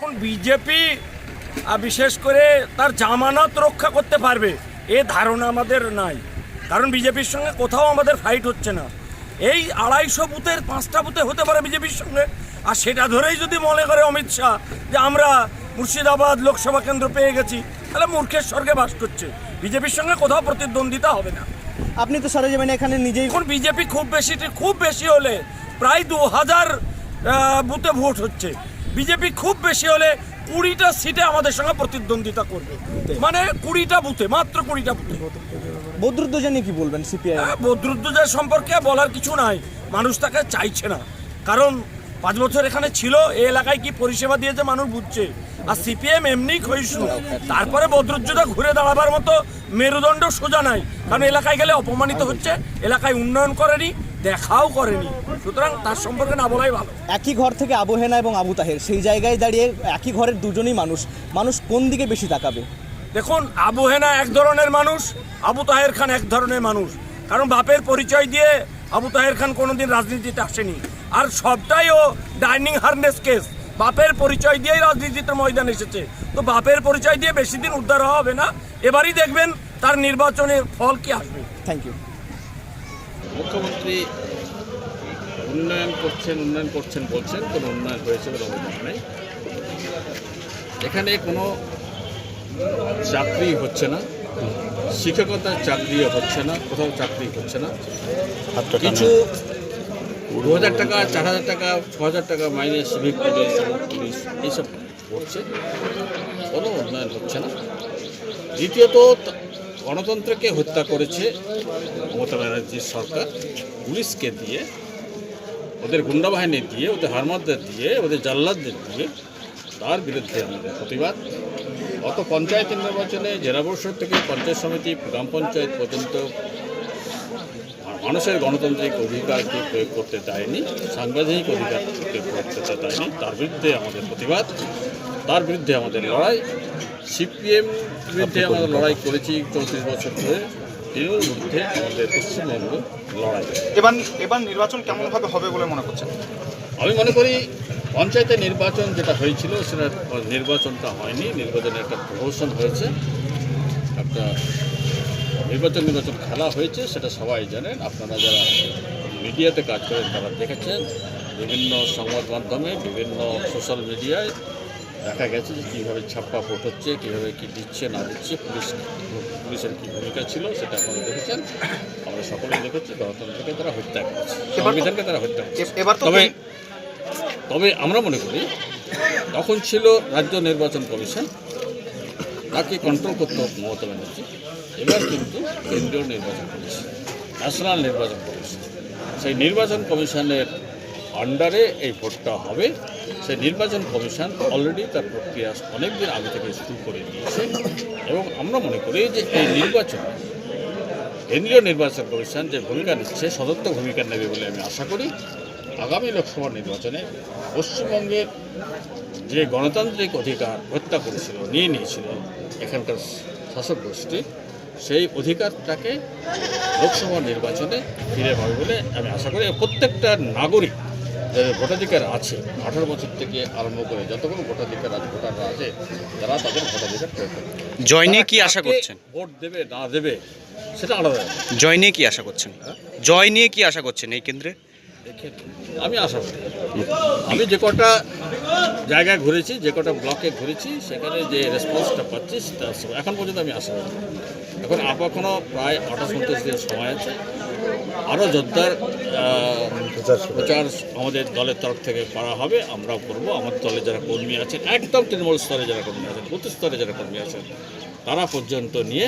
এখন বিজেপি বিশেষ করে তার জামানত রক্ষা করতে পারবে এ ধারণা আমাদের নাই। কারণ বিজেপির সঙ্গে কোথাও আমাদের ফাইট হচ্ছে না। এই আড়াইশো বুথের পাঁচটা বুথে হতে পারে বিজেপির সঙ্গে। আর সেটা ধরেই যদি মনে করে অমিত শাহ যে আমরা মুর্শিদাবাদ লোকসভা কেন্দ্র পেয়ে গেছি তাহলে মূর্খের স্বর্গে বাস করছে। বিজেপির সঙ্গে কোথাও প্রতিদ্বন্দ্বিতা হবে না। আপনি তো সরেজমিনে এখানে নিজেই। এখন বিজেপি খুব বেশি খুব বেশি হলে প্রায় দু হাজার বুথে ভোট হচ্ছে। বিজেপি খুব বেশি হলে কুড়িটা সিটে আমাদের সঙ্গে প্রতিদ্বন্দ্বিতা করবে। মানে কুড়িটা বুথে মাত্র কুড়িটা বুথে। বদরুদ্দোজা নিয়ে কি বলবেন সিপিআই? হ্যাঁ, সম্পর্কে বলার কিছু নাই। মানুষ তাকে চাইছে না। কারণ পাঁচ বছর এখানে ছিল এ এলাকায় কি পরিষেবা দিয়েছে মানুষ বুঝছে। আর সিপিএম এমনি ক্ষয়িষ্ণু। তারপরে বদরুদ্দোজা ঘুরে দাঁড়াবার মতো মেরুদণ্ড সোজা নাই। কারণ এলাকায় গেলে অপমানিত হচ্ছে এলাকায় উন্নয়ন করেনি দেখাও করেনি। সুতরাং তার সম্পর্কে না বলাই ভালো। একই ঘর থেকে আবু হেনা এবং আবু তাহের সেই জায়গায় দাঁড়িয়ে একই ঘরের দুজনই মানুষ। মানুষ কোন দিকে বেশি তাকাবে? দেখুন আবু হেনা এক ধরনের মানুষ আবু তাহের খান এক ধরনের মানুষ। কারণ বাপের পরিচয় দিয়ে আবু তাহের খান কোনোদিন রাজনীতিতে আসেনি। আর সবটাই ও ডাইনিং হারনেস কেস। বাপের পরিচয় দিয়েই রাজনীতিতে ময়দান এসেছে। তো বাপের পরিচয় দিয়ে বেশি দিন উদ্ধার হওয়া হবে না। এবারই দেখবেন তার নির্বাচনের ফল কি আসবে। থ্যাংক ইউ মুখ্যমন্ত্রী উন্নয়ন করছেন উন্নয়ন করছেন বলছেন কোনো উন্নয়ন হয়েছে বলে অভিযোগ নেই। এখানে কোনো চাকরি হচ্ছে না শিক্ষকতার চাকরিও হচ্ছে না কোথাও চাকরি হচ্ছে না। কিছু দু হাজার টাকা চার হাজার টাকা ছ হাজার টাকা মাইনে সিভিক পুলিশ পুলিশ এইসব করছে কোনো উন্নয়ন হচ্ছে না। দ্বিতীয়ত, গণতন্ত্রকে হত্যা করেছে মমতা ব্যানার্জির সরকার। পুলিশকে দিয়ে, ওদের গুন্ডা বাহিনী দিয়ে, ওদের হারমাদদের দিয়ে, ওদের জাল্লাদদের দিয়ে তার বিরুদ্ধে আমাদের প্রতিবাদ। গত পঞ্চায়েত নির্বাচনে জেলা পরিষদ থেকে পঞ্চায়েত সমিতি, গ্রাম পঞ্চায়েত পর্যন্ত মানুষের গণতান্ত্রিক অধিকারকে প্রয়োগ করতে দেয়নি সাংবিধানিক অধিকারকে প্রয়োগ করতে দেয়নি তার বিরুদ্ধে আমাদের প্রতিবাদ তার বিরুদ্ধে আমাদের লড়াই। সিপিএম বিরুদ্ধে আমরা লড়াই করেছি চৌত্রিশ বছর ধরে তৃণমূল বিরুদ্ধে আমাদের পশ্চিমবঙ্গ লড়াই এবার এবার নির্বাচন কেমনভাবে হবে বলে মনে করছেন? আমি মনে করি পঞ্চায়েতের নির্বাচন যেটা হয়েছিল সেটা নির্বাচনটা হয়নি নির্বাচনের একটা প্রহসন হয়েছে। একটা নির্বাচন নির্বাচন খেলা হয়েছে সেটা সবাই জানেন। আপনারা যারা মিডিয়াতে কাজ করেন তারা দেখেছেন। বিভিন্ন সংবাদ মাধ্যমে বিভিন্ন সোশ্যাল মিডিয়ায় দেখা গেছে যে কীভাবে ছাপ্পা ভোট হচ্ছে কীভাবে কী দিচ্ছে না দিচ্ছে পুলিশ পুলিশের কী ভূমিকা ছিল সেটা আপনারা দেখেছেন। আমরা সকলেই দেখেছি গণতন্ত্রকে তারা হত্যা করেছে সংবিধানকে তারা হত্যা করেছে। তবে তবে আমরা মনে করি তখন ছিল রাজ্য নির্বাচন কমিশন তাকে কন্ট্রোল করতে মমতা ব্যানার্জি। এবার কিন্তু কেন্দ্রীয় নির্বাচন কমিশন ন্যাশনাল নির্বাচন কমিশন। সেই নির্বাচন কমিশনের আন্ডারে এই ভোটটা হবে। সেই নির্বাচন কমিশন অলরেডি তার প্রক্রিয়া অনেক দিন আগে থেকে শুরু করে দিয়েছে এবং আমরা মনে করি যে এই নির্বাচন, কেন্দ্রীয় নির্বাচন কমিশন যে ভূমিকা নিচ্ছে সদর্থ ভূমিকা নেবে বলে আমি আশা করি আগামী লোকসভা নির্বাচনে পশ্চিমবঙ্গের যে গণতান্ত্রিক অধিকার হত্যা করেছিল, নিয়ে নিয়েছিল এখানকার শাসক গোষ্ঠী সেই অধিকারটাকে লোকসভা নির্বাচনে ফিরে পাবে বলে আমি আশা করি। প্রত্যেকটা নাগরিক যাদের ভোটাধিকার আছে আঠারো বছর থেকে আরম্ভ করে যতগুলো ভোটাধিকার আছে ভোটাররা আছে তারা তাদের ভোটাধিকার প্রয়োগ করবে। জয় নিয়ে কি আশা করছেন? ভোট দেবে না দেবে সেটা আলাদা। জয় নিয়ে কি আশা করছেন? জয় নিয়ে কি আশা করছেন এই কেন্দ্রে? আমি আশা করি। আমি যে কটা জায়গায় ঘুরেছি যে কটা ব্লকে ঘুরেছি সেখানে যে রেসপন্সটা পাচ্ছি সঙ্গে- এখন পর্যন্ত আমি আশাবাদী এখন আপ এখনও প্রায় আঠাশ উনত্রিশ দিনের সময় আছে। আরও জোরদার আহ, প্রচার আমাদের দলের তরফ থেকে করা হবে আমরাও করব। আমাদের দলে যারা কর্মী আছেন একদম তৃণমূল স্তরে যারা কর্মী আছেন বুথ স্তরে যারা কর্মী আছেন তারা পর্যন্ত নিয়ে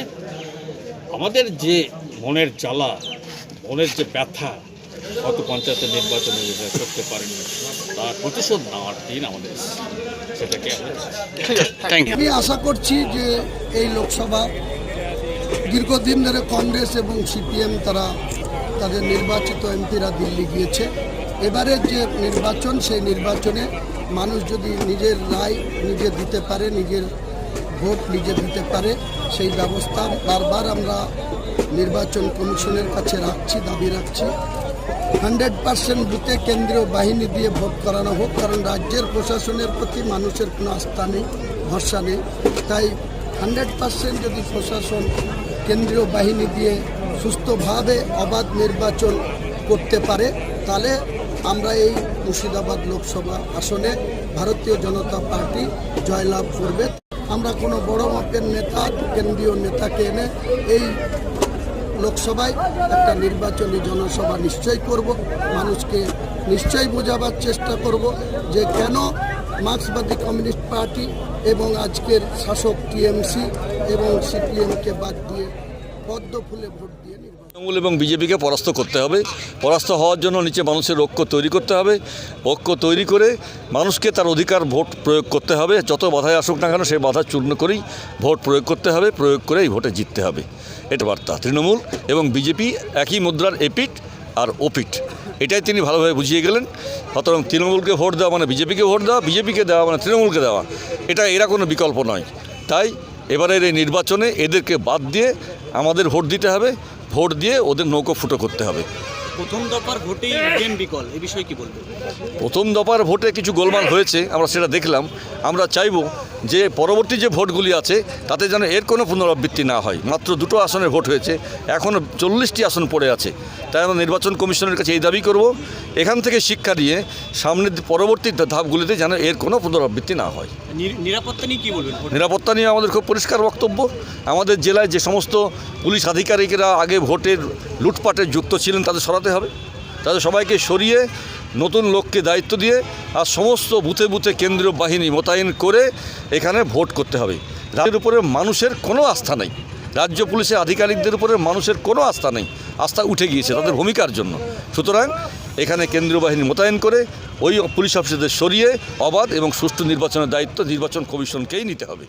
আমাদের যে মনের জ্বালা মনের যে ব্যথা গত পঞ্চায়েতের নির্বাচনে যেটা করতে পারেনি তার প্রতিশোধ নেওয়ার দিন আমাদের সেটাকে থ্যাংক ইউ আমি আশা করছি যে এই লোকসভা দীর্ঘদিন ধরে কংগ্রেস এবং সিপিএম তারা তাদের নির্বাচিত এমপিরা দিল্লি গিয়েছে। এবারের যে নির্বাচন, সেই নির্বাচনে মানুষ যদি নিজের রায় নিজে দিতে পারে, নিজের ভোট নিজে দিতে পারে, সেই ব্যবস্থা বারবার আমরা নির্বাচন কমিশনের কাছে রাখছি, দাবি রাখছি। হান্ড্রেড পার্সেন্ট বুথে কেন্দ্রীয় বাহিনী দিয়ে ভোট করানো হোক, কারণ রাজ্যের প্রশাসনের প্রতি মানুষের কোনো আস্থা নেই, ভরসা নেই। তাই হান্ড্রেড পার্সেন্ট যদি প্রশাসন কেন্দ্রীয় বাহিনী দিয়ে সুস্থভাবে অবাধ নির্বাচন করতে পারে, তাহলে আমরা এই মুর্শিদাবাদ লোকসভা আসনে ভারতীয় জনতা পার্টি জয়লাভ করবে। আমরা কোনো বড় মাপের নেতা, কেন্দ্রীয় নেতাকে এনে এই লোকসভায় একটা নির্বাচনী জনসভা নিশ্চয় করব। মানুষকে নিশ্চয়ই বোঝাবার চেষ্টা করব যে কেন মার্ক্সবাদী কমিউনিস্ট পার্টি এবং আজকের শাসক টিএমসি এবং সিপিএমকে বাদ দিয়ে পদ্ম ফুলে ভোট দিয়ে তৃণমূল এবং বিজেপিকে পরাস্ত করতে হবে। পরাস্ত হওয়ার জন্য নিচে মানুষের ঐক্য তৈরি করতে হবে। ঐক্য তৈরি করে মানুষকে তার অধিকার ভোট প্রয়োগ করতে হবে। যত বাধায় আসুক না কেন, সেই বাধা চূর্ণ করেই ভোট প্রয়োগ করতে হবে, প্রয়োগ করে এই ভোটে জিততে হবে। এটা বার্তা। তৃণমূল এবং বিজেপি একই মুদ্রার এপিট আর ওপিট এটাই তিনি ভালোভাবে বুঝিয়ে গেলেন। সুতরাং তৃণমূলকে ভোট দেওয়া মানে বিজেপিকে ভোট দেওয়া বিজেপিকে দেওয়া মানে তৃণমূলকে দেওয়া। এটা এরা কোনো বিকল্প নয়। তাই এবারের এই নির্বাচনে এদেরকে বাদ দিয়ে আমাদের ভোট দিতে হবে ভোট দিয়ে ওদের নৌকো ফুটো করতে হবে। প্রথম দফার ভোটেই ইভিএম বিকল এই বিষয়ে কি বলবেন? প্রথম দফার ভোটে কিছু গোলমাল হয়েছে আমরা সেটা দেখলাম। আমরা চাইব যে পরবর্তী যে ভোটগুলি আছে তাতে যেন এর কোনো পুনরাবৃত্তি না হয়। মাত্র দুটো আসনের ভোট হয়েছে এখনও চল্লিশটি আসন পড়ে আছে। তাই আমরা নির্বাচন কমিশনের কাছে এই দাবি করব এখান থেকে শিক্ষা দিয়ে সামনের পরবর্তী ধাপগুলিতে যেন এর কোনো পুনরাবৃত্তি না হয়। নিরাপত্তা নিয়ে কি বলবেন নিরাপত্তা নিয়ে আমাদের খুব পরিষ্কার বক্তব্য। আমাদের জেলায় যে সমস্ত পুলিশ আধিকারিকেরা আগে ভোটের লুটপাটে যুক্ত ছিলেন তাদের সরাতে হবে। তাদের সবাইকে সরিয়ে নতুন লোককে দায়িত্ব দিয়ে আর সমস্ত বুথে বুথে কেন্দ্রীয় বাহিনী মোতায়েন করে এখানে ভোট করতে হবে। রাজ্যের উপরে মানুষের কোনো আস্থা নেই। রাজ্য পুলিশের আধিকারিকদের উপরে মানুষের কোনো আস্থা নেই। আস্থা উঠে গিয়েছে তাদের ভূমিকার জন্য। সুতরাং এখানে কেন্দ্রীয় বাহিনী মোতায়েন করে ওই পুলিশ অফিসারদের সরিয়ে অবাধ এবং সুষ্ঠু নির্বাচনের দায়িত্ব নির্বাচন কমিশনকেই নিতে হবে।